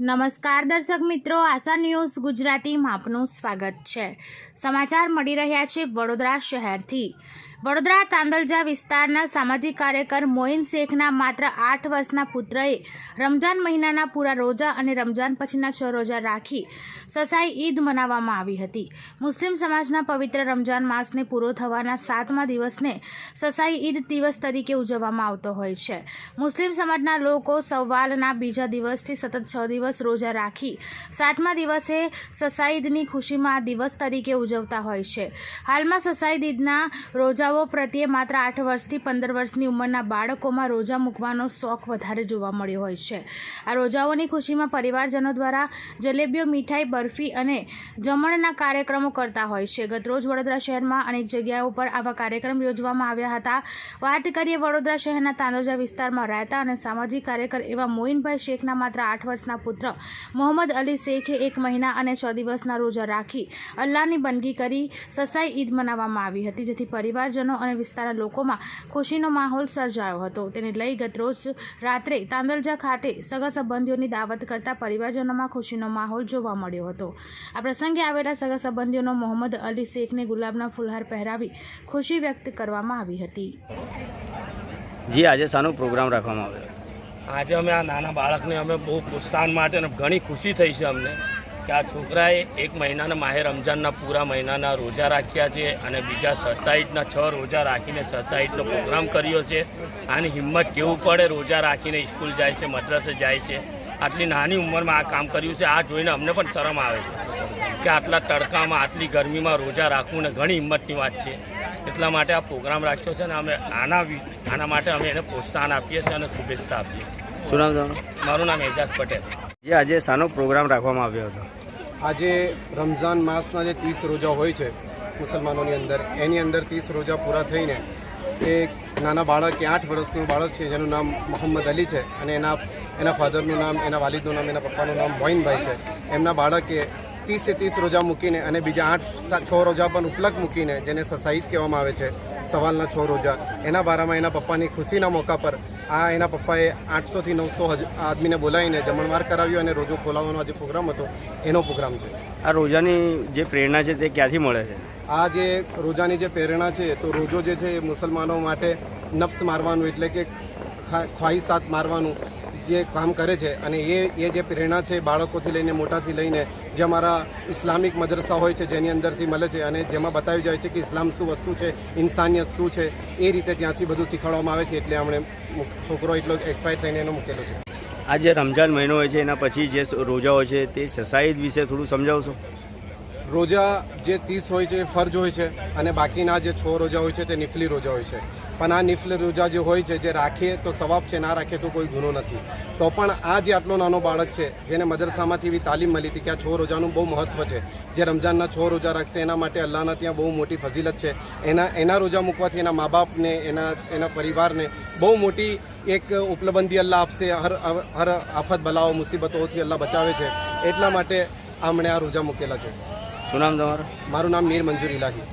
નમસ્કાર દર્શક મિત્રો, આશા ન્યૂઝ ગુજરાતીમાં આપનું સ્વાગત છે. સમાચાર મળી રહ્યા છે વડોદરા શહેરથી. વડોદરા તાંદલજા વિસ્તારના સામાજિક કાર્યકર મોઇન શેખના માત્ર આઠ વર્ષના પુત્રએ રમજાન મહિનાના પૂરા રોજા અને રમજાન પછીના છ રોજા રાખી સસાઈ ઈદ મનાવવામાં આવી હતી. મુસ્લિમ સમાજના પવિત્ર રમજાન માસને પૂરો થવાના સાતમા દિવસને સસાઈ ઈદ દિવસ તરીકે ઉજવવામાં આવતો હોય છે. મુસ્લિમ સમાજના લોકો સવાલના બીજા દિવસથી સતત છ દિવસ રોજા રાખી સાતમા દિવસે સસાઈદની ખુશીમાં આ દિવસ તરીકે ઉજવતા હોય છે. હાલમાં સસાઈદ ઈદના રોજાઓ પ્રત્યે માત્ર આઠ વર્ષથી પંદર વર્ષની ઉંમરના બાળકોમાં રોજા મૂકવાનો શોખ વધારે જોવા મળ્યો હોય છે. આ રોજાઓની ખુશીમાં પરિવારજનો દ્વારા જલેબીઓ, મીઠાઈ, બરફી અને જમણના કાર્યક્રમો કરતા હોય છે. ગતરોજ વડોદરા શહેરમાં અનેક જગ્યાઓ પર આવા કાર્યક્રમ યોજવામાં આવ્યા હતા. વાત કરીએ વડોદરા શહેરના તાનોજા વિસ્તારમાં રહેતા અને સામાજિક કાર્યકર એવા મોઇનભાઈ શેખના માત્ર આઠ વર્ષના પુત્ર મોહમ્મદ અલી શેખે એક મહિના અને છ દિવસના રોજા રાખી અલ્લાહની બંદગી કરી સસાઈ ઈદ મનાવવામાં આવી હતી. જેથી પરિવારજનો અને વિસ્તારના લોકોમાં ખુશીનો માહોલ સર્જાયો હતો. તેને લઈ ગતરોજ રાત્રે તાંદલજા ખાતે સગા સંબંધીઓની દાવત કરતા પરિવારજનોમાં ખુશીનો માહોલ જોવા મળ્યો હતો. આ પ્રસંગે આવેલા સગા સંબંધીઓનો મોહમ્મદ અલી શેખને ગુલાબના ફુલહાર પહેરાવી ખુશી વ્યક્ત કરવામાં આવી હતી. જી આજે શાનો પ્રોગ્રામ રાખવામાં આવ્યો. આજે અમે આ નાના બાળકને અમે બહુ પ્રોત્સાહન માટે ઘણી ખુશી થઈ છે અમને. કે આ છોકરાએ એક મહિનાના માહે રમજાનના પૂરા મહિનાના રોજા રાખ્યા છે અને બીજા સોસાયટીના છ રોજા રાખીને સોસાયટીનો પ્રોગ્રામ કર્યો છે. આની હિંમત કેવું પડે? રોજા રાખીને સ્કૂલ જાય છે મદ્રાસે જાય છે. આટલી નાની ઉંમરમાં આ કામ કર્યું છે. આ જોઈને અમને પણ શરમ આવે છે કે આટલા તડકામાં આટલી ગરમીમાં રોજા રાખવું ને ઘણી હિંમતની વાત છે. એટલા માટે આ પ્રોગ્રામ રાખ્યો છે અને અમે આના આના માટે અમે એને પ્રોત્સાહન આપીએ છીએ અને શુભેચ્છા આપીએ શું નામ મારું નામ એજાજ પટેલ. જી આજે શાનો પ્રોગ્રામ રાખવામાં આવ્યો હતો. આજે રમઝાન માસના જે ત્રીસ રોજા હોય છે મુસલમાનોની અંદર, એની અંદર ત્રીસ રોજા પૂરા થઈને એક નાના બાળક કે આઠ વર્ષનું બાળક છે, જેનું નામ મોહમ્મદ અલી છે અને એના એના ફાધરનું નામ, એના વાલિદનું નામ, એના પપ્પાનું નામ મોઇનભાઈ છે. એમના બાળકે ત્રીસે ત્રીસ રોજા મૂકીને અને બીજા આઠ છ રોજા પણ ઉપલબ્ધ મૂકીને જેને સસાઈદ કહેવામાં આવે છે સવાલના છ રોજા. એના બારામાં એના પપ્પાની ખુશીના મોકા પર આ એના પપ્પાએ આઠસોથી નવસો હજ- આદમીને બોલાવીને જમણવાર કરાવ્યો અને રોજો ખોલાવવાનો જે પ્રોગ્રામ હતો. એનો પ્રોગ્રામ છે. આ રોજાની જે પ્રેરણા છે તે ક્યાંથી મળે છે? આ જે રોજાની જે પ્રેરણા છે તો રોજો જે છે એ મુસલમાનો માટે નફ્સ મારવાનું એટલે કે ખ્વાહિશાત મારવાનું જે કામ કરે છે અને એ એ જે પ્રેરણા છે બાળકોથી લઈને મોટાથી લઈને જે અમારા ઇસ્લામિક મદરસા હોય છે જેની અંદરથી મળે છે અને જેમાં બતાવી જાય છે કે ઇસ્લામ શું વસ્તુ છે ઇન્સાનિયત શું છે એ રીતે ત્યાંથી બધું શીખવાડવામાં આવે છે એટલે અમને છોકરો એટલો એક્સપાયર થઈને એનો મૂકેલો છે. આ જે રમજાન મહિનો હોય છે એના પછી જે રોજા હોય છે તે સસાઈદ વિશે થોડું સમજાવશો? રોજા જે ત્રીસ હોય છે એ ફરજ હોય છે અને બાકીના જે છ રોજા હોય છે તે નિફલી રોજા હોય છે. પણ આ નિફલી રોજા જે હોય છે જે રાખીએ તો સવાબ છે ના રાખીએ તો કોઈ ગુનો નથી. તો પણ આ જે આટલો નાનો બાળક છે જેને મદરસામાંથી એવી તાલીમ મળી હતી કે આ છ રોજાનું બહુ મહત્ત્વ છે જે રમજાનના છ રોજા રાખશે એના માટે અલ્લાહના ત્યાં બહુ મોટી ફઝીલત છે. એના એના રોજા મૂકવાથી એના મા બાપને એના એના પરિવારને બહુ મોટી એક ઉપલબંધી અલ્લાહ આપશે હર હર આફત બલાઓ મુસીબતોથી અલ્લાહ બચાવે છે. એટલા માટે આમણે આ રોજા મૂકેલા છે. શું નામ તમારું? મારું નામ મીર મંજૂર ઇલાહી.